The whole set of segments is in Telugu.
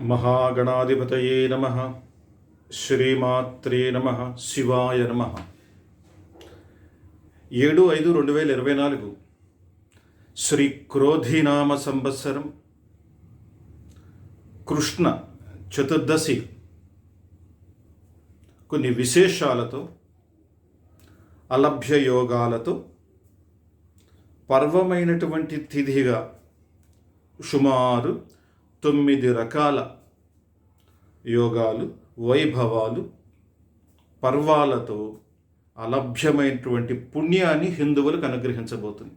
మహాగణాధిపతయే నమ. శ్రీమాత్రే నమ. శివాయ నమ. ఏడు ఐదు రెండు వేల ఇరవై నాలుగు. శ్రీ క్రోధినామ సంవత్సరం. కృష్ణ చతుర్దశి. కొన్ని విశేషాలతో అలభ్య యోగాలతో పర్వమైనటువంటి తిథిగా సుమారు తొమ్మిది రకాల యోగాలు వైభవాలు పర్వాలతో అలభ్యమైనటువంటి పుణ్యాన్ని హిందువులకు అనుగ్రహించబోతుంది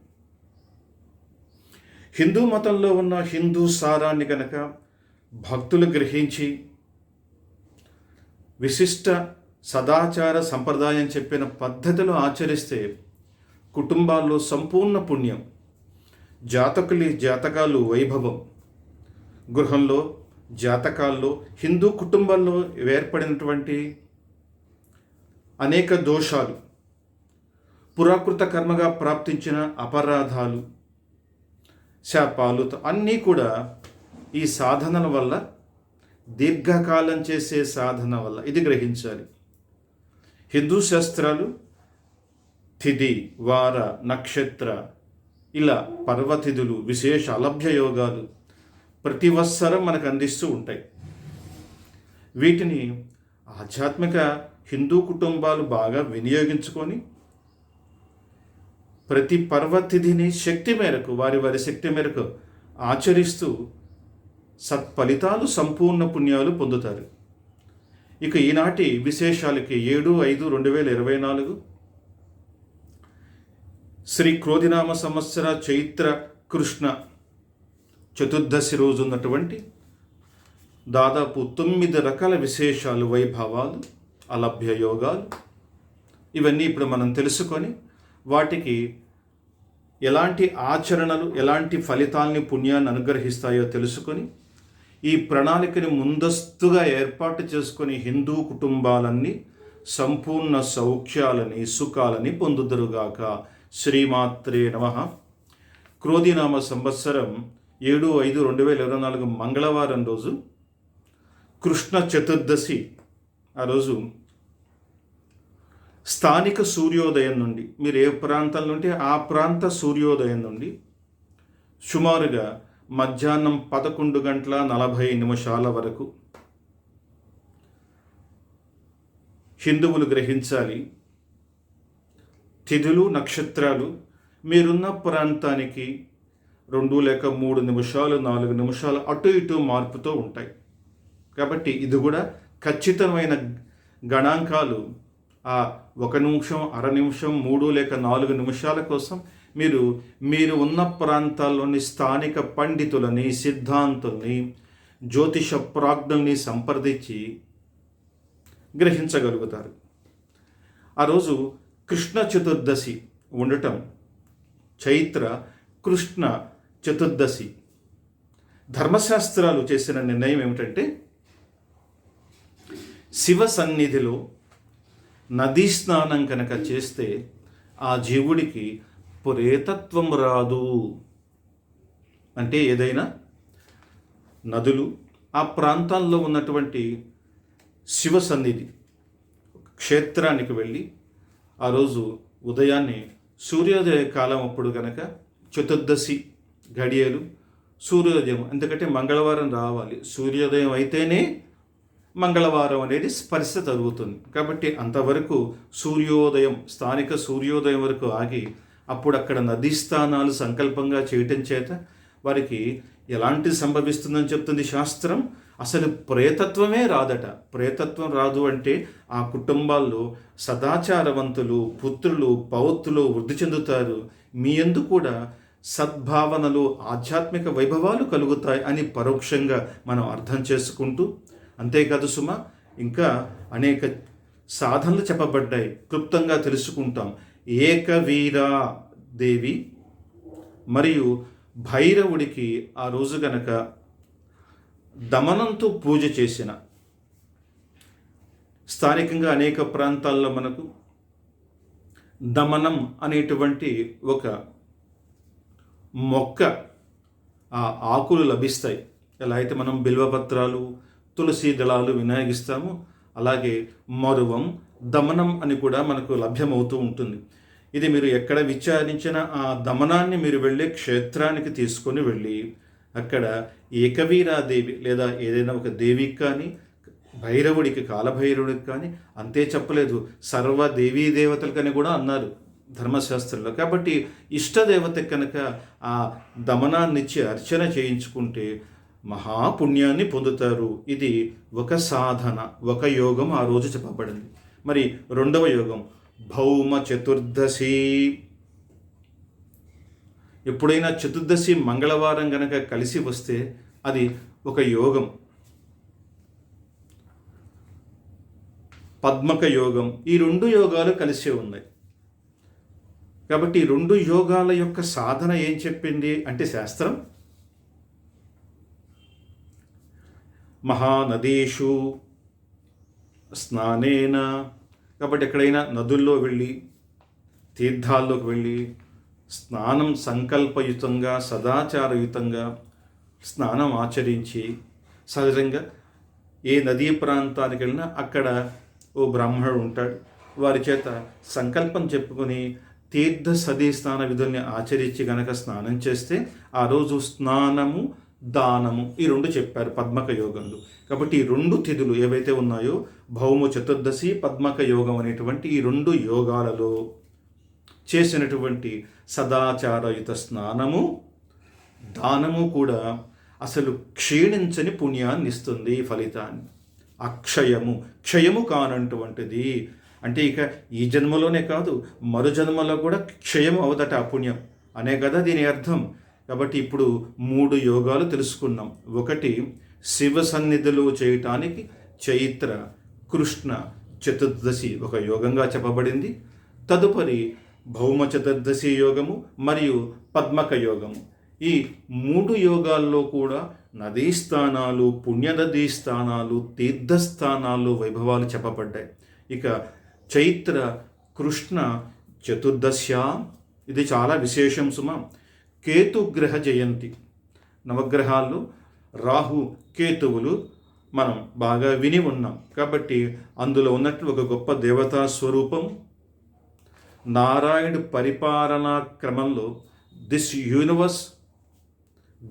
హిందూ మతంలో ఉన్న హిందూ సారాన్ని కనుక భక్తులు గ్రహించి విశిష్ట సదాచార సంప్రదాయం చెప్పిన పద్ధతులు ఆచరిస్తే కుటుంబాల్లో సంపూర్ణ పుణ్యం జాతకులి జాతకాలు వైభవం. గృహంలో జాతకాల్లో హిందూ కుటుంబంలో ఏర్పడినటువంటి అనేక దోషాలు పురాకృత కర్మగా ప్రాప్తించిన అపరాధాలు శాపాలు అన్నీ కూడా ఈ సాధనల వల్ల దీర్ఘకాలం చేసే సాధన వల్ల ఇది గ్రహించాలి. హిందూ శాస్త్రాలు తిథి వార నక్షత్ర ఇలా పర్వతిథులు విశేష అలభ్య యోగాలు ప్రతివత్సరం మనకు అందిస్తూ ఉంటాయి. వీటిని ఆధ్యాత్మిక హిందూ కుటుంబాలు బాగా వినియోగించుకొని ప్రతి పర్వతిథిని శక్తి మేరకు వారి వారి శక్తి మేరకు ఆచరిస్తూ సత్ఫలితాలు సంపూర్ణ పుణ్యాలు పొందుతారు. ఇక ఈనాటి విశేషాలకి ఏడు ఐదు రెండు వేల ఇరవై నాలుగు శ్రీ క్రోధినామ సంవత్సర చైత్ర కృష్ణ చతుర్దశి రోజు ఉన్నటువంటి దాదాపు తొమ్మిది రకాల విశేషాలు వైభవాలు అలభ్య యోగాలు. ఇవన్నీ ఇప్పుడు మనం తెలుసుకొని వాటికి ఎలాంటి ఆచరణలు ఎలాంటి ఫలితాల్ని పుణ్యాన్ని అనుగ్రహిస్తాయో తెలుసుకొని ఈ ప్రణాళికని ముందస్తుగా ఏర్పాటు చేసుకొని హిందూ కుటుంబాలన్నీ సంపూర్ణ సౌఖ్యాలని సుఖాలని పొందుదరుగాక. శ్రీమాత్రే నమ. క్రోధినామ సంవత్సరం ఏడు ఐదు రెండు వేల ఇరవై నాలుగు మంగళవారం రోజు కృష్ణ చతుర్దశి ఆ రోజు స్థానిక సూర్యోదయం నుండి మీరు ఏ ప్రాంతంలో ఉంటే ఆ ప్రాంత సూర్యోదయం నుండి సుమారుగా మధ్యాహ్నం పదకొండు గంటల నలభై నిమిషాల వరకు హిందువులు గ్రహించాలి. తిథులు నక్షత్రాలు మీరున్న ప్రాంతానికి రెండు లేక మూడు నిమిషాలు నాలుగు నిమిషాలు అటు ఇటు మార్పుతో ఉంటాయి. కాబట్టి ఇది కూడా ఖచ్చితమైన గణాంకాలు. ఆ ఒక నిమిషం అర నిమిషం మూడు లేక నాలుగు నిమిషాల కోసం మీరు మీరు ఉన్న ప్రాంతాల్లోని స్థానిక పండితులని సిద్ధాంతుల్ని జ్యోతిష ప్రాజ్ఞల్ని సంప్రదించి గ్రహించగలుగుతారు. ఆ రోజు కృష్ణ చతుర్దశి ఉండటం చైత్ర కృష్ణ చతుర్దశి. ధర్మశాస్త్రాలు చేసిన నిర్ణయం ఏమిటంటే శివ సన్నిధిలో నదీ స్నానం కనుక చేస్తే ఆ జీవుడికి ప్రేతత్వం రాదు. అంటే ఏదైనా నదులు ఆ ప్రాంతాల్లో ఉన్నటువంటి శివ సన్నిధి క్షేత్రానికి వెళ్ళి ఆ రోజు ఉదయాన్నే సూర్యోదయ కాలం అప్పుడు కనుక చతుర్దశి గడియలు సూర్యోదయం ఎందుకంటే మంగళవారం రావాలి. సూర్యోదయం అయితేనే మంగళవారం అనేది స్పర్శ జరుగుతుంది కాబట్టి అంతవరకు సూర్యోదయం స్థానిక సూర్యోదయం వరకు ఆగి అప్పుడు అక్కడ నదీ స్థానాలు సంకల్పంగా చేయటం చేత వారికి ఎలాంటి సంభవిస్తుందని చెప్తుంది శాస్త్రం? అసలు ప్రేతత్వమే రాదట. ప్రేతత్వం రాదు అంటే ఆ కుటుంబాల్లో సదాచారవంతులు పుత్రులు పౌత్రులు వృద్ధి చెందుతారు. మీ ఎందు కూడా సద్భావనలు ఆధ్యాత్మిక వైభవాలు కలుగుతాయి అని పరోక్షంగా మనం అర్థం చేసుకుంటూ అంతేకాదు సుమ ఇంకా అనేక సాధనలు చెప్పబడ్డాయి. క్లుప్తంగా తెలుసుకుంటాం. ఏకవీరా దేవి మరియు భైరవుడికి ఆ రోజు గనక దమనంతో పూజ చేసిన స్థానికంగా అనేక ప్రాంతాల్లో మనకు దమనం అనేటువంటి ఒక మొక్క ఆ ఆకులు లభిస్తాయి. ఎలా అయితే మనం బిల్వపత్రాలు తులసి దళాలు వినియోగిస్తామో అలాగే మరువం దమనం అని కూడా మనకు లభ్యమవుతూ ఉంటుంది. ఇది మీరు ఎక్కడ విచారించిన ఆ దమనాన్ని మీరు వెళ్ళే క్షేత్రానికి తీసుకొని వెళ్ళి అక్కడ ఏకవీరాదేవి లేదా ఏదైనా ఒక దేవికి కానీ భైరవుడికి కాలభైరవుడికి కానీ అంతే చెప్పలేదు. సర్వ దేవీ దేవతలకని కూడా అన్నారు. ధర్మశాస్త్రంలో. కాబట్టి ఇష్టదేవత కనుక ఆ దమనాన్నిచ్చి అర్చన చేయించుకుంటే మహాపుణ్యాన్ని పొందుతారు. ఇది ఒక సాధన ఒక యోగం ఆ రోజు చెప్పబడింది. మరి రెండవ యోగం భౌమ చతుర్దశి. ఎప్పుడైనా చతుర్దశి మంగళవారం గనక కలిసి వస్తే అది ఒక యోగం. పద్మక యోగం ఈ రెండు యోగాలు కలిసే ఉన్నాయి. కాబట్టి రెండు యోగాల యొక్క సాధన ఏం చెప్పింది అంటే శాస్త్రం. మహానదీషు స్నానేన కాబట్టి ఎక్కడైనా నదుల్లో వెళ్ళి తీర్థాల్లోకి వెళ్ళి స్నానం సంకల్పయుతంగా సదాచారయుతంగా స్నానం ఆచరించి సహజంగా ఏ నదీ ప్రాంతానికి వెళ్ళినా అక్కడ ఓ బ్రాహ్మణుడు ఉంటాడు. వారి చేత సంకల్పం చెప్పుకొని తీర్థ సదీ స్నాన విధుల్ని ఆచరించి గనక స్నానం చేస్తే ఆ రోజు స్నానము దానము ఈ రెండు చెప్పారు పద్మక యోగంలో. కాబట్టి ఈ రెండు తిథులు ఏవైతే ఉన్నాయో భౌమ చతుర్దశి పద్మక యోగం అనేటువంటి ఈ రెండు యోగాలలో చేసినటువంటి సదాచారయుత స్నానము దానము కూడా అసలు క్షీణించని పుణ్యాన్ని ఇస్తుంది ఫలితాన్ని. అక్షయము క్షయము కానటువంటిది అంటే ఇక ఈ జన్మలోనే కాదు మరు జన్మలో కూడా క్షయం అవదట ఆ పుణ్యం. అనే కదా దీని అర్థం. కాబట్టి ఇప్పుడు మూడు యోగాలు తెలుసుకున్నాం. ఒకటి శివ సన్నిధిలో చేయటానికి చైత్ర కృష్ణ చతుర్దశి ఒక యోగంగా చెప్పబడింది. తదుపరి భౌమ చతుర్దశి యోగము మరియు పద్మక యోగము. ఈ మూడు యోగాల్లో కూడా నదీ స్థానాలు పుణ్యనదీ స్థానాలు తీర్థస్థానాలు వైభవాలు చెప్పబడ్డాయి. ఇక చైత్ర కృష్ణ చతుర్దశ్యా ఇది చాలా విశేషం సుమ. కేతుగ్రహ జయంతి. నవగ్రహాల్లో రాహు కేతువులు మనం బాగా విని ఉన్నాం. కాబట్టి అందులో ఉన్నట్లు ఒక గొప్ప దేవతా స్వరూపం. నారాయణుడు పరిపాలనా క్రమంలో this universe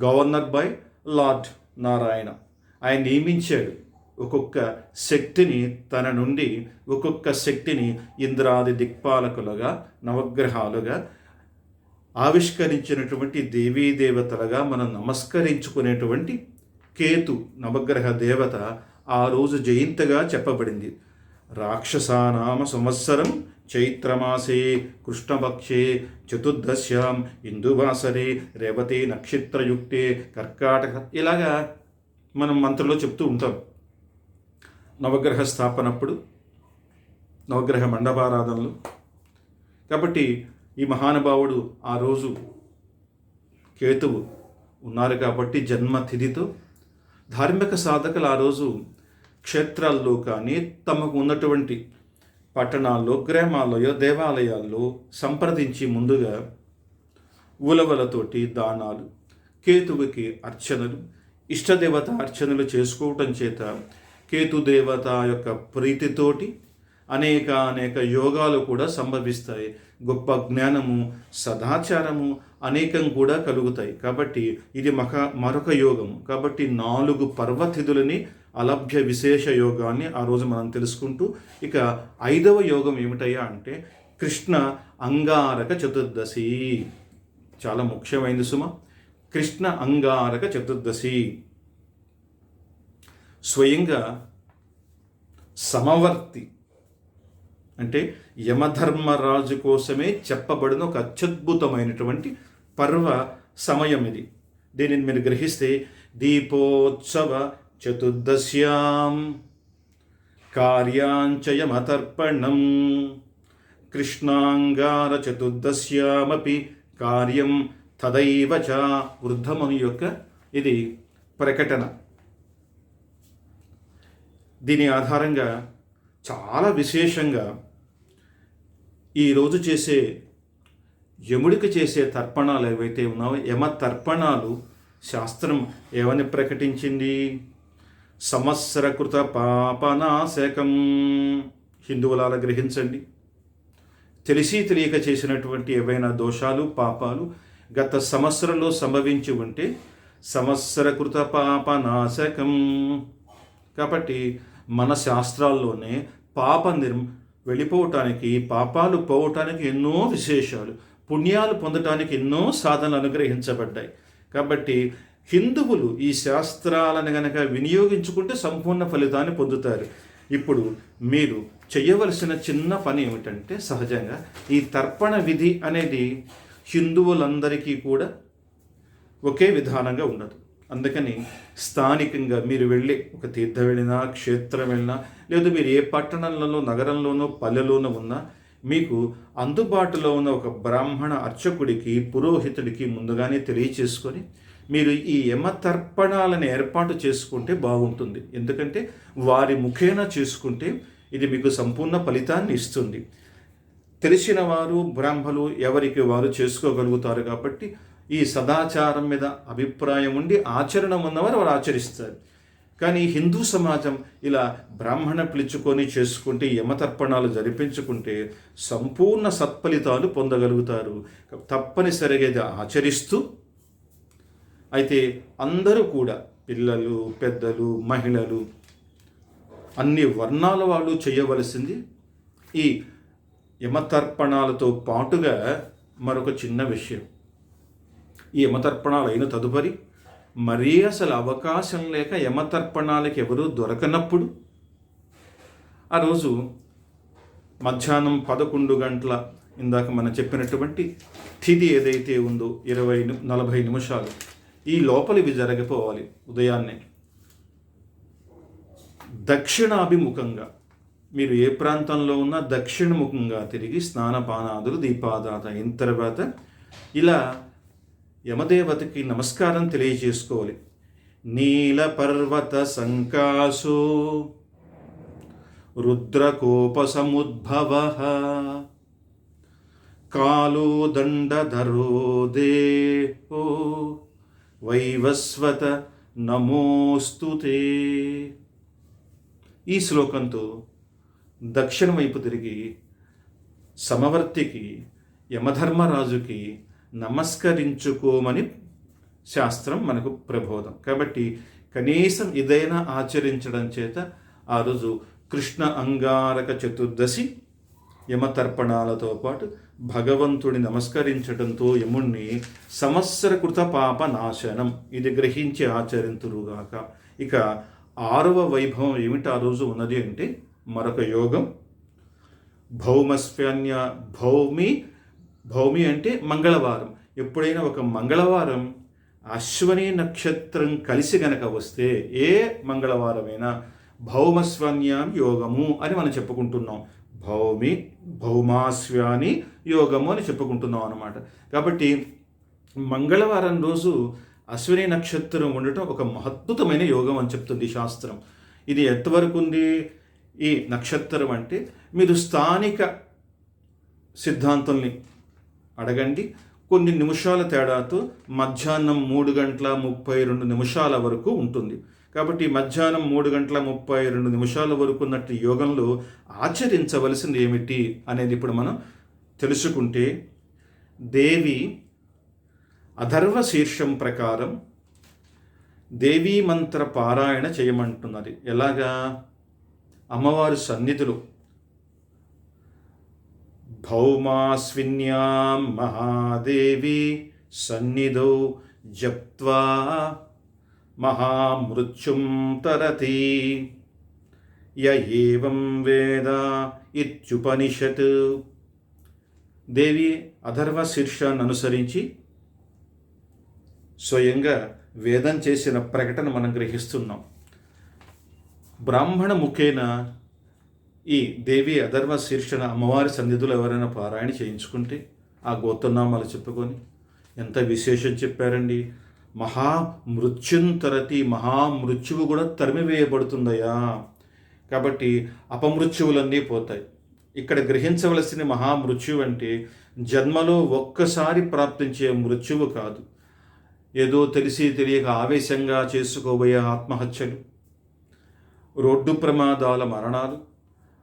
governed by Lord Narayana. ఆయన నియమించాడు. ఒక్కొక్క శక్తిని తన నుండి ఒక్కొక్క శక్తిని ఇంద్రాది దిక్పాలకులుగా నవగ్రహాలుగా ఆవిష్కరించినటువంటి దేవీ దేవతలుగా మనం నమస్కరించుకునేటువంటి కేతు నవగ్రహ దేవత ఆ రోజు జయంతిగా చెప్పబడింది. రాక్షసానామ సంవత్సరం చైత్రమాసే కృష్ణపక్షే చతుర్దశ్యాం ఇందువాసరే రేవతి నక్షత్రయుక్తే కర్కాటక ఇలాగా మనం మంత్రంలో చెప్తూ ఉంటాం. నవగ్రహ స్థాపనప్పుడు నవగ్రహ మండపారాధనలు. కాబట్టి ఈ మహానుభావుడు ఆ రోజు కేతువు ఉన్నారు కాబట్టి జన్మతిథితో ధార్మిక సాధకులు ఆ రోజు క్షేత్రాల్లో కానీ తమకు ఉన్నటువంటి పట్టణాల్లో గ్రామాల్లో దేవాలయాల్లో సంప్రదించి ముందుగా ఉలవలతోటి దానాలు కేతువుకి అర్చనలు ఇష్టదేవత అర్చనలు చేసుకోవటం చేత కేతుదేవత యొక్క ప్రీతితోటి అనేక అనేక యోగాలు కూడా సంభవిస్తాయి. గొప్ప జ్ఞానము సదాచారము అనేకం కూడా కలుగుతాయి. కాబట్టి ఇది మక మరొక యోగము. కాబట్టి నాలుగు పర్వతిథులని అలభ్య విశేష యోగాన్ని ఆ రోజు మనం తెలుసుకుంటూ ఇక ఐదవ యోగం ఏమిటయ్యా అంటే కృష్ణ అంగారక చతుర్దశి. చాలా ముఖ్యమైనది సుమ. కృష్ణ అంగారక చతుర్దశి. స్వయంగా సమవర్తి అంటే యమధర్మరాజు కోసమే చెప్పబడిన ఒక అత్యద్భుతమైనటువంటి పర్వ సమయం ఇది. దీనిని మీరు గ్రహిస్తే దీపోత్సవ చతుర్దశ్యాం కార్యాంచయమతర్పణం కృష్ణాంగార చతుర్దశ్యామపి కార్యం తదైవ చ వృద్ధమని యొక్క ఇది ప్రకటన. దీని ఆధారంగా చాలా విశేషంగా ఈరోజు చేసే యముడికి చేసే తర్పణాలు ఏవైతే ఉన్నావో యమ తర్పణాలు శాస్త్రం ఏమని ప్రకటించింది? సంవత్సరకృత పాపనాశకం. హిందువులాల గ్రహించండి. తెలిసి తెలియక చేసినటువంటి ఏవైనా దోషాలు పాపాలు గత సంవత్సరంలో సంభవించి ఉంటే సంవత్సరకృత పాపనాశకం. కాబట్టి మన శాస్త్రాల్లోనే పాప నిర్ వెళ్ళిపోవటానికి పాపాలు పోవటానికి ఎన్నో విశేషాలు పుణ్యాలు పొందటానికి ఎన్నో సాధనలు అనుగ్రహించబడ్డాయి. కాబట్టి హిందువులు ఈ శాస్త్రాలను గనక వినియోగించుకుంటే సంపూర్ణ ఫలితాన్ని పొందుతారు. ఇప్పుడు మీరు చేయవలసిన చిన్న పని ఏమిటంటే సహజంగా ఈ తర్పణ విధి అనేది హిందువులందరికీ కూడా ఒకే విధానంగా ఉండదు అందుకని స్థానికంగా మీరు వెళ్ళి ఒక తీర్థం వెళ్ళినా క్షేత్రం వెళ్ళినా లేదా మీరు ఏ పట్టణంలోనో నగరంలోనో పల్లెలోనో ఉన్నా మీకు అందుబాటులో ఉన్న ఒక బ్రాహ్మణ అర్చకుడికి పురోహితుడికి ముందుగానే తెలియచేసుకొని మీరు ఈ యమతర్పణాలను ఏర్పాటు చేసుకుంటే బాగుంటుంది. ఎందుకంటే వారి ముఖేన చేసుకుంటే ఇది మీకు సంపూర్ణ ఫలితాన్ని ఇస్తుంది. తెలిసిన వారు బ్రాహ్మలు ఎవరికి వారు చేసుకోగలుగుతారు కాబట్టి ఈ సదాచారం మీద అభిప్రాయం ఉండి ఆచరణ ఉన్నవారు వారు ఆచరిస్తారు. కానీ హిందూ సమాజం ఇలా బ్రాహ్మణ పిలుచుకొని చేసుకుంటే యమతర్పణాలు జరిపించుకుంటే సంపూర్ణ సత్ఫలితాలు పొందగలుగుతారు. తప్పనిసరిగా ఇది ఆచరిస్తూ అయితే అందరూ కూడా పిల్లలు పెద్దలు మహిళలు అన్ని వర్ణాల వాళ్ళు చేయవలసింది ఈ యమతర్పణాలతో పాటుగా మరొక చిన్న విషయం. ఈ యమతర్పణాలు అయిన తదుపరి మరీ అసలు అవకాశం లేక యమతర్పణాలకి ఎవరూ దొరకనప్పుడు ఆ రోజు మధ్యాహ్నం పదకొండు గంటల ఇందాక మనం చెప్పినటువంటి తిథి ఏదైతే ఉందో ఇరవై నలభై నిమిషాలు ఈ లోపల ఇవి జరగపోవాలి ఉదయాన్నే. దక్షిణాభిముఖంగా మీరు ఏ ప్రాంతంలో ఉన్నా దక్షిణముఖంగా తిరిగి స్నానపానాదులు దీపాదాత అయిన తర్వాత ఇలా యమదేవతకి నమస్కారం తెలియజేసుకోవాలి. నీల పర్వత సంకాసో రుద్రకోప సముద్భవ కాలో దండధరో దేవో వైవస్వత నమోస్తుతే ఈ శ్లోకంతో దక్షిణ వైపు తిరిగి సమవర్తికి యమధర్మరాజుకి నమస్కరించుకోమని శాస్త్రం మనకు ప్రబోధం. కాబట్టి కనీసం ఇదైనా ఆచరించడం చేత ఆ రోజు కృష్ణ అంగారక చతుర్దశి యమతర్పణాలతో పాటు భగవంతుడి నమస్కరించడంతో యముణ్ణి సంవత్సరకృత పాప నాశనం ఇది గ్రహించి ఆచరింతురుగాక ఇక ఆరవ వైభవం ఏమిటి? ఆ రోజు ఉన్నది అంటే మరొక యోగం. భౌమస్వ్యాన్య భౌమి భౌమి అంటే మంగళవారం. ఎప్పుడైనా ఒక మంగళవారం అశ్వని నక్షత్రం కలిసి గనక వస్తే ఏ మంగళవారమైనా భౌమస్వన్యాం యోగము అని మనం చెప్పుకుంటున్నాం. భౌమి భౌమాస్వాని యోగము అని చెప్పుకుంటున్నాం అనమాట కాబట్టి మంగళవారం రోజు అశ్విని నక్షత్రం ఉండటం ఒక మహద్భుతమైన యోగం అని చెప్తుంది శాస్త్రం. ఇది ఎంతవరకు ఉంది? ఈ నక్షత్రం అంటే మీరు స్థానిక సిద్ధాంతాల్ని అడగండి. కొన్ని నిమిషాల తేడాతో మధ్యాహ్నం మూడు గంటల ముప్పై రెండు నిమిషాల వరకు ఉంటుంది. కాబట్టి మధ్యాహ్నం మూడు గంటల ముప్పై రెండు నిమిషాల వరకు ఉన్నట్టు యోగంలో ఆచరించవలసింది ఏమిటి అనేది ఇప్పుడు మనం తెలుసుకుంటే దేవి అధర్వ శీర్షం ప్రకారం దేవీ మంత్ర పారాయణ చేయమంటున్నది. ఎలాగా? అమ్మవారి సన్నిధిలో భౌమాస్విన్యాం మహాదేవి సన్నిధౌ జప్త్వా మహామృత్యుం తరతి. యేవం ఏవం వేద ఇత్యుపనిషత్. దేవి అధర్వ శీర్షాన్ని అనుసరించి స్వయంగా వేదం చేసిన ప్రకటన మనం గ్రహిస్తున్నాం. బ్రాహ్మణ ముఖేన ఈ దేవి అధర్వ శీర్షణ అమ్మవారి సన్నిధులు ఎవరైనా పారాయణ చేయించుకుంటే ఆ గోత్రనామాలు చెప్పుకొని ఎంత విశేషం చెప్పారండి. మహా మృత్యుంతరతి మహామృత్యువు కూడా తరిమివేయబడుతుందయ్యా కాబట్టి అపమృత్యువులన్నీ పోతాయి. ఇక్కడ గ్రహించవలసిన మహామృత్యువు అంటే జన్మలో ఒక్కసారి ప్రాప్తించే మృత్యువు కాదు. ఏదో తెలిసి తెలియక ఆవేశంగా చేసుకోబోయే ఆత్మహత్యలు రోడ్డు ప్రమాదాల మరణాలు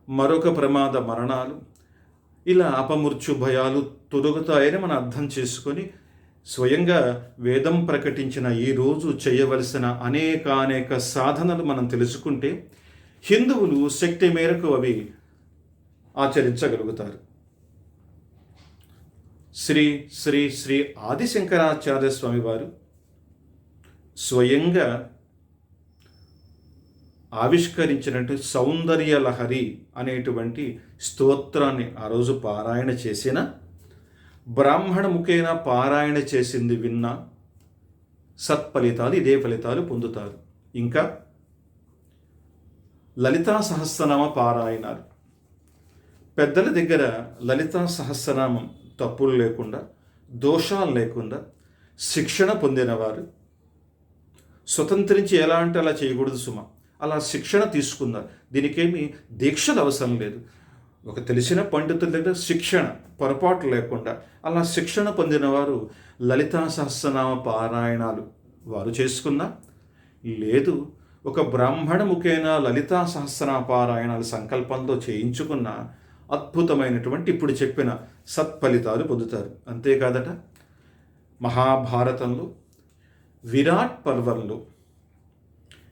మరొక ప్రమాద మరణాలు ఇలా అపమృత్యు భయాలు తొలగుతాయని మనం అర్థం చేసుకొని స్వయంగా వేదం ప్రకటించిన ఈ రోజు చేయవలసిన అనేక అనేక సాధనలు మనం తెలుసుకుంటే హిందువులు శక్తి మేరకు అవి ఆచరించగలుగుతారు. శ్రీ శ్రీ శ్రీ ఆదిశంకరాచార్య స్వామివారు స్వయంగా ఆవిష్కరించినట్టు సౌందర్య లహరి అనేటువంటి స్తోత్రాన్ని ఆ రోజు పారాయణ చేసిన బ్రాహ్మణ ముఖేన పారాయణ చేసింది విన్న సత్ఫలితాలు ఇదే ఫలితాలు పొందుతారు. ఇంకా లలితా సహస్రనామ పారాయణాలు. పెద్దల దగ్గర లలితా సహస్రనామం తప్పులు లేకుండా దోషాలు లేకుండా శిక్షణ పొందినవారు. స్వతంత్రించి ఎలా అంటే అలా చేయకూడదు సుమ. అలా శిక్షణ తీసుకున్నారు. దీనికేమి దీక్షలు అవసరం లేదు. ఒక తెలిసిన పండితుల దగ్గర శిక్షణ పొరపాటు లేకుండా అలా శిక్షణ పొందిన వారు లలితా సహస్రనామ పారాయణాలు వారు చేసుకున్నా లేదు ఒక బ్రాహ్మణ ముఖేన లలితా సహస్రనామ పారాయణాలు సంకల్పంతో చేయించుకున్న అద్భుతమైనటువంటి ఇప్పుడు చెప్పిన సత్ఫలితాలు పొందుతారు. అంతేకాదట మహాభారతంలో విరాట్ పర్వంలో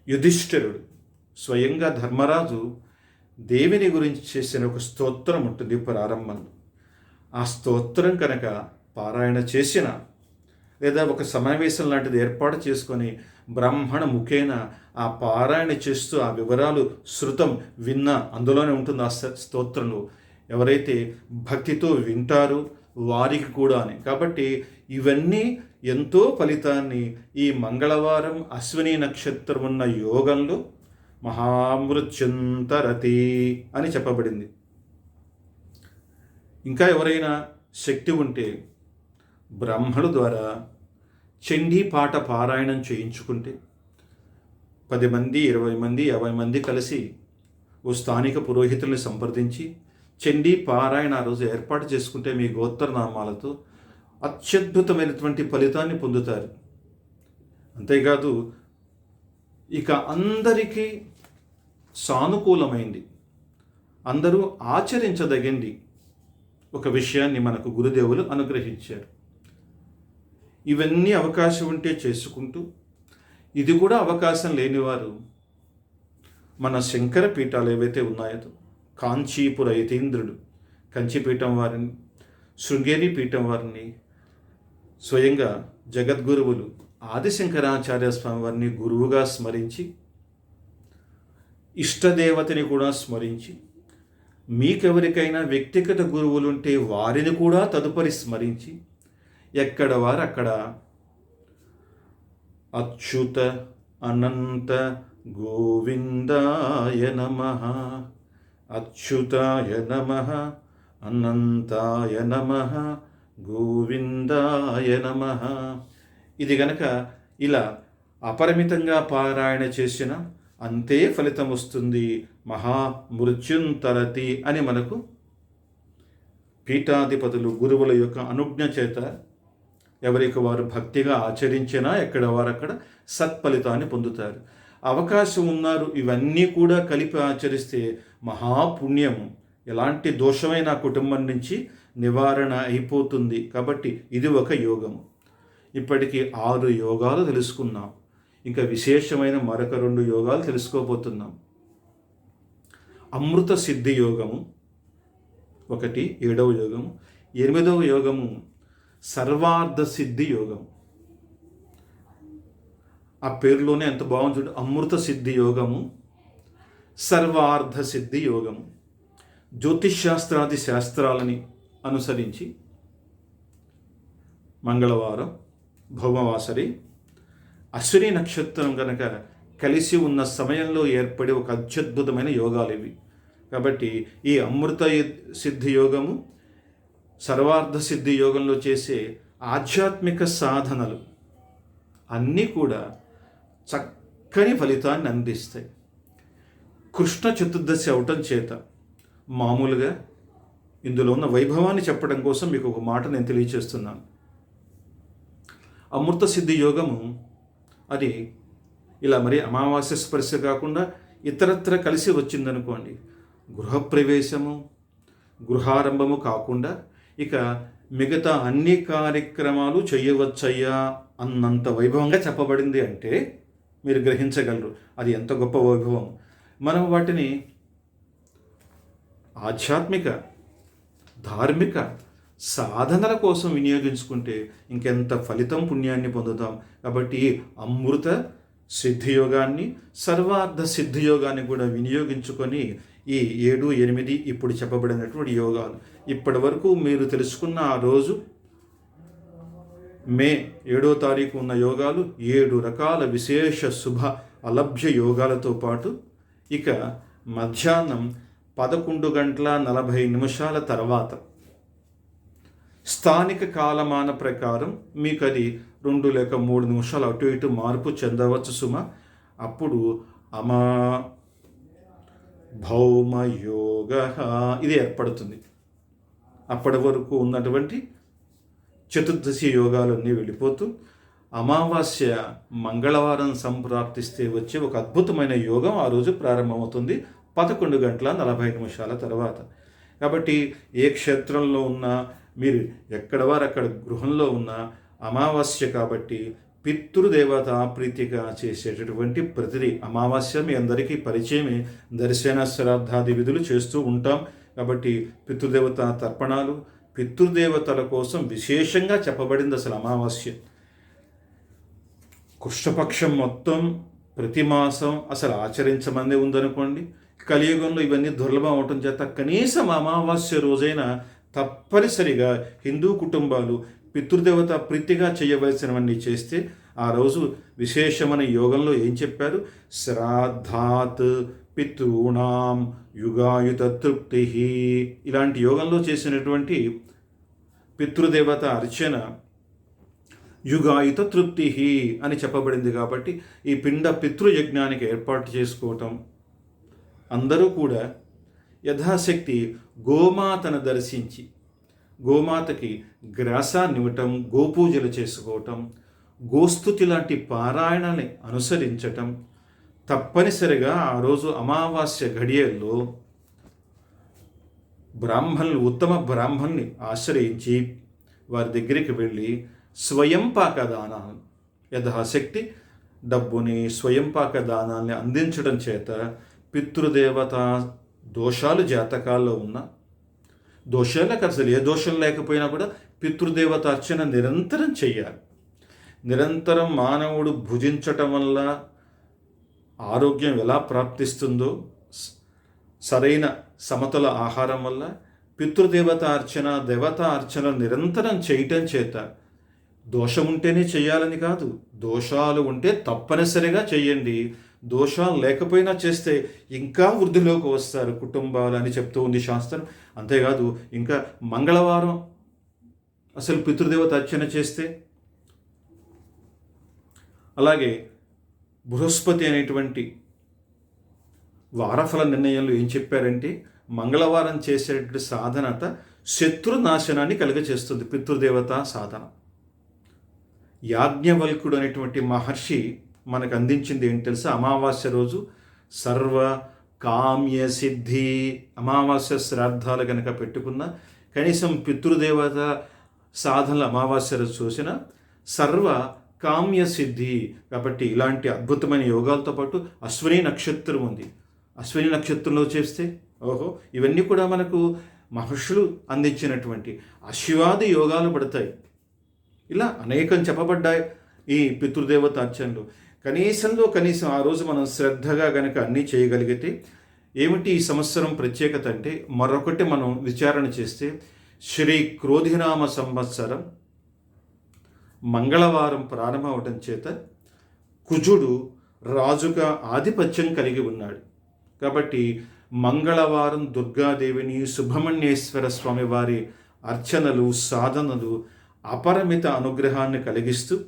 యుధిష్ఠిరుడు స్వయంగా ధర్మరాజు దేవిని గురించి చేసిన ఒక స్తోత్రం ఉంటుంది ప్రారంభంలో. ఆ స్తోత్రం కనుక పారాయణ చేసిన లేదా ఒక సమావేశం లాంటిది ఏర్పాటు చేసుకొని బ్రాహ్మణ ముఖేన ఆ పారాయణ చేస్తూ ఆ వివరాలు శృతం విన్న అందులోనే ఉంటుంది ఆ స్తోత్రంలో. ఎవరైతే భక్తితో వింటారో వారికి కూడా అని. కాబట్టి ఇవన్నీ ఎంతో ఫలితాన్ని ఈ మంగళవారం అశ్విని నక్షత్రం ఉన్న యోగంలో మహామృత్యుంతరతి అని చెప్పబడింది. ఇంకా ఎవరైనా శక్తి ఉంటే బ్రహ్మడు ద్వారా చండీ పాట పారాయణం చేయించుకుంటే పది మంది ఇరవై మంది యాభై మంది కలిసి ఓ స్థానిక పురోహితుల్ని సంప్రదించి చండీ పారాయణ ఆ రోజు ఏర్పాటు చేసుకుంటే మీ గోత్రనామాలతో అత్యద్భుతమైనటువంటి ఫలితాన్ని పొందుతారు. అంతేకాదు ఇక అందరికీ సానుకూలమైంది. అందరూ ఆచరించదగింది. ఒక విషయాన్ని మనకు గురుదేవులు అనుగ్రహించారు. ఇవన్నీ అవకాశం ఉంటే చేసుకుంటూ ఇది కూడా అవకాశం లేనివారు మన శంకర పీఠాలు ఏవైతే ఉన్నాయో కాంచీపుర యతీంద్రుడు కంచిపీఠం వారిని శృంగేరి పీఠం వారిని స్వయంగా జగద్గురువులు ఆదిశంకరాచార్య స్వామి వారిని గురువుగా స్మరించి ఇష్టదేవతని కూడా స్మరించి మీకెవరికైనా వ్యక్తిగత గురువులుంటే వారిని కూడా తదుపరి స్మరించి ఎక్కడ వారు అక్కడ అచ్యుత అనంత గోవిందాయ నమ అచ్యుతాయ నమ అనంతాయ నమ గోవిందాయ నమ. ఇది గనక ఇలా అపరిమితంగా పారాయణ చేసిన అంతే ఫలితం వస్తుంది. మహామృత్యుంతరతి అని మనకు పీఠాధిపతులు గురువుల యొక్క అనుజ్ఞ చేత ఎవరికి వారు భక్తిగా ఆచరించినా ఎక్కడ వారక్కడ సత్ఫలితాన్ని పొందుతారు. అవకాశం ఉన్నారు. ఇవన్నీ కూడా కలిపి ఆచరిస్తే మహాపుణ్యం. ఎలాంటి దోషమైన కుటుంబం నుంచి నివారణ అయిపోతుంది. కాబట్టి ఇది ఒక యోగము. ఇప్పటికీ ఆరు యోగాలు తెలుసుకున్నాం. ఇంకా విశేషమైన మరొక రెండు యోగాలు తెలుసుకోబోతున్నాం. అమృత సిద్ధి యోగము ఒకటి ఏడవ యోగము. ఎనిమిదవ యోగము సర్వార్థ సిద్ధి యోగం ఆ పేరులోనే ఎంత బాగుంది చూడు. అమృత సిద్ధి యోగము సర్వార్థ సిద్ధి యోగము. జ్యోతిష్ శాస్త్రాది శాస్త్రాలని అనుసరించి మంగళవారం భౌమవాసరి అశ్విని నక్షత్రం కనుక కలిసి ఉన్న సమయంలో ఏర్పడే ఒక అత్యద్భుతమైన యోగాలు ఇవి. కాబట్టి ఈ అమృత సిద్ధి యోగము సర్వార్థ సిద్ధి యోగంలో చేసే ఆధ్యాత్మిక సాధనలు అన్నీ కూడా చక్కని ఫలితాన్ని అందిస్తాయి. కృష్ణ చతుర్దశి అవటం చేత మామూలుగా ఇందులో ఉన్న వైభవాన్ని చెప్పడం కోసం మీకు ఒక మాట నేను తెలియచేస్తున్నాను. అమృత సిద్ధి యోగము అది ఇలా మరి అమావాస్య స్పర్శ కాకుండా ఇతరత్ర కలిసి వచ్చిందనుకోండి గృహప్రవేశము గృహారంభము కాకుండా ఇక మిగతా అన్ని కార్యక్రమాలు చేయవచ్చయ్యా అన్నంత వైభవంగా చెప్పబడింది అంటే మీరు గ్రహించగలరు. అది ఎంత గొప్ప వైభవం. మనం వాటిని ఆధ్యాత్మిక ధార్మిక సాధనల కోసం వినియోగించుకుంటే ఇంకెంత ఫలితం పుణ్యాన్ని పొందుతాం. కాబట్టి అమృత సిద్ధియోగాన్ని సర్వార్థ సిద్ధియోగాన్ని కూడా వినియోగించుకొని ఈ ఏడు ఎనిమిది ఇప్పుడు చెప్పబడినటువంటి యోగాలు. ఇప్పటి వరకు మీరు తెలుసుకున్న ఆ రోజు మే ఏడో తారీఖు ఉన్న యోగాలు ఏడు రకాల విశేష శుభ అలభ్య యోగాలతో పాటు ఇక మధ్యాహ్నం పదకొండు గంటల నలభై నిమిషాల తర్వాత స్థానిక కాలమాన ప్రకారం మీకు అది రెండు లేక మూడు నిమిషాలు అటు ఇటు మార్పు చెందవచ్చు సుమ. అప్పుడు అమా భౌమయోగ ఇది ఏర్పడుతుంది. అప్పటి వరకు ఉన్నటువంటి చతుర్దశి యోగాలన్నీ వెళ్ళిపోతూ అమావాస్య మంగళవారం సంప్రాప్తిస్తే వచ్చే ఒక అద్భుతమైన యోగం ఆ రోజు ప్రారంభమవుతుంది పదకొండు గంటల నలభై నిమిషాల తర్వాత. కాబట్టి ఏ క్షేత్రంలో ఉన్నా మీరు ఎక్కడ వారు అక్కడ గృహంలో ఉన్న అమావాస్య కాబట్టి పితృదేవత ప్రీతిగా చేసేటటువంటి ప్రతిదీ అమావాస్య మీ అందరికీ పరిచయమే. దర్శన శ్రాద్ధాది విధులు చేస్తూ ఉంటాం. కాబట్టి పితృదేవత తర్పణాలు పితృదేవతల కోసం విశేషంగా చెప్పబడింది అసలు అమావాస్య. కృష్ణపక్షం మొత్తం ప్రతి మాసం అసలు ఆచరించమందే ఉందనుకోండి. కలియుగంలో ఇవన్నీ దుర్లభం అవటం చేత కనీసం అమావాస్య రోజైన తప్పనిసరిగా హిందూ కుటుంబాలు పితృదేవత ప్రీతిగా చేయవలసినవన్నీ చేస్తే ఆ రోజు విశేషమైన యోగంలో ఏం చెప్పారు? శ్రాద్ధాత్ పితృణాం యుగాయుత తృప్తి. ఇలాంటి యోగంలో చేసినటువంటి పితృదేవత అర్చన యుగాయుత తృప్తి అని చెప్పబడింది కాబట్టి ఈ పిండ పితృయజ్ఞానికి ఏర్పాటు చేసుకోవటం అందరూ కూడా యథాశక్తి గోమాతను దర్శించి గోమాతకి గ్రాసాన్ని ఇవ్వటం గోపూజలు చేసుకోవటం గోస్తుతి లాంటి పారాయణాన్ని అనుసరించటం తప్పనిసరిగా ఆ రోజు అమావాస్య ఘడియల్లో బ్రాహ్మణులు ఉత్తమ బ్రాహ్మణ్ణి ఆశ్రయించి వారి దగ్గరికి వెళ్ళి స్వయంపాక దానాలు యథాశక్తి డబ్బుని స్వయం పాక దానాల్ని అందించడం చేత పితృదేవత దోషాలు జాతకాల్లో ఉన్నా దోషాలకు అసలు ఏ దోషం లేకపోయినా కూడా పితృదేవత అర్చన నిరంతరం చెయ్యాలి నిరంతరం మానవుడు భుజించటం వల్ల ఆరోగ్యం ఎలా ప్రాప్తిస్తుందో సరైన సమతుల ఆహారం వల్ల పితృదేవత అర్చన దేవత అర్చన నిరంతరం చేయటం చేత దోషం ఉంటేనే చేయాలని కాదు దోషాలు ఉంటే తప్పనిసరిగా చేయండి. దోషాలు లేకపోయినా చేస్తే ఇంకా వృద్ధిలోకి వస్తారు కుటుంబాలు అని చెప్తూ ఉంది శాస్త్రం. అంతేకాదు ఇంకా మంగళవారం అసలు పితృదేవత అర్చన చేస్తే? అలాగే బృహస్పతి అనేటువంటి వారఫల నిర్ణయంలో ఏం చెప్పారంటే మంగళవారం చేసేటువంటి సాధనత శత్రునాశనాన్ని కలుగచేస్తుంది పితృదేవత సాధన. యాజ్ఞవల్కుడు అనేటువంటి మహర్షి మనకు అందించింది ఏంటి తెలుసా? అమావాస్య రోజు సర్వ కామ్య సిద్ధి అమావాస్య శ్రాద్ధాలు కనుక పెట్టుకున్న కనీసం పితృదేవత సాధనలు అమావాస్య రోజు చూసిన సర్వ కామ్య సిద్ధి. కాబట్టి ఇలాంటి అద్భుతమైన యోగాలతో పాటు అశ్విని నక్షత్రం ఉంది. అశ్విని నక్షత్రంలో చేస్తే ఓహో ఇవన్నీ కూడా మనకు మహర్షులు అందించినటువంటి అశివాది యోగాలు పడతాయి. ఇలా అనేకం చెప్పబడ్డాయి ఈ పితృదేవత అర్చనలు కనీసంలో కనీసం ఆ రోజు మనం శ్రద్ధగా కనుక అన్నీ చేయగలిగితే ఏమిటి ఈ సంవత్సరం ప్రత్యేకత అంటే? మరొకటి మనం విచారణ చేస్తే శ్రీ క్రోధినామ సంవత్సరం మంగళవారం ప్రారంభమవటం చేత కుజుడు రాజుగా ఆధిపత్యం కలిగి ఉన్నాడు. కాబట్టి మంగళవారం దుర్గాదేవిని సుబ్రహ్మణ్యేశ్వర స్వామి వారి అర్చనలు సాధనలు అపరిమిత అనుగ్రహాన్ని కలిగిస్తూ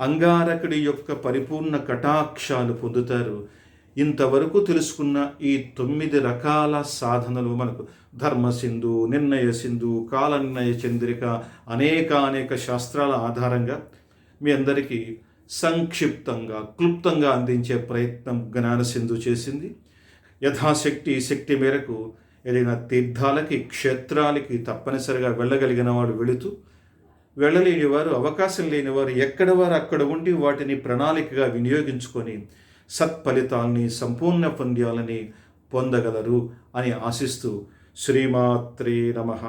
అంగారకుడి యొక్క పరిపూర్ణ కటాక్షాలు పొందుతారు. ఇంతవరకు తెలుసుకున్న ఈ తొమ్మిది రకాల సాధనలు మనకు ధర్మసింధు నిర్ణయ సింధు కాలనిర్ణయ చంద్రిక అనేక అనేక శాస్త్రాల ఆధారంగా మీ అందరికీ సంక్షిప్తంగా క్లుప్తంగా అందించే ప్రయత్నం జ్ఞానసింధు చేసింది. యథాశక్తి శక్తి మేరకు ఏదైనా తీర్థాలకి క్షేత్రాలకి తప్పనిసరిగా వెళ్ళగలిగిన వాడు వెళుతూ వెళ్ళలేని వారు అవకాశం లేని వారు ఎక్కడ వారు అక్కడ ఉండి వాటిని ప్రణాళికగా వినియోగించుకొని సత్ఫలితాల్ని సంపూర్ణ పొందాలని పొందగలరు అని ఆశిస్తూ శ్రీమాత్రే నమః.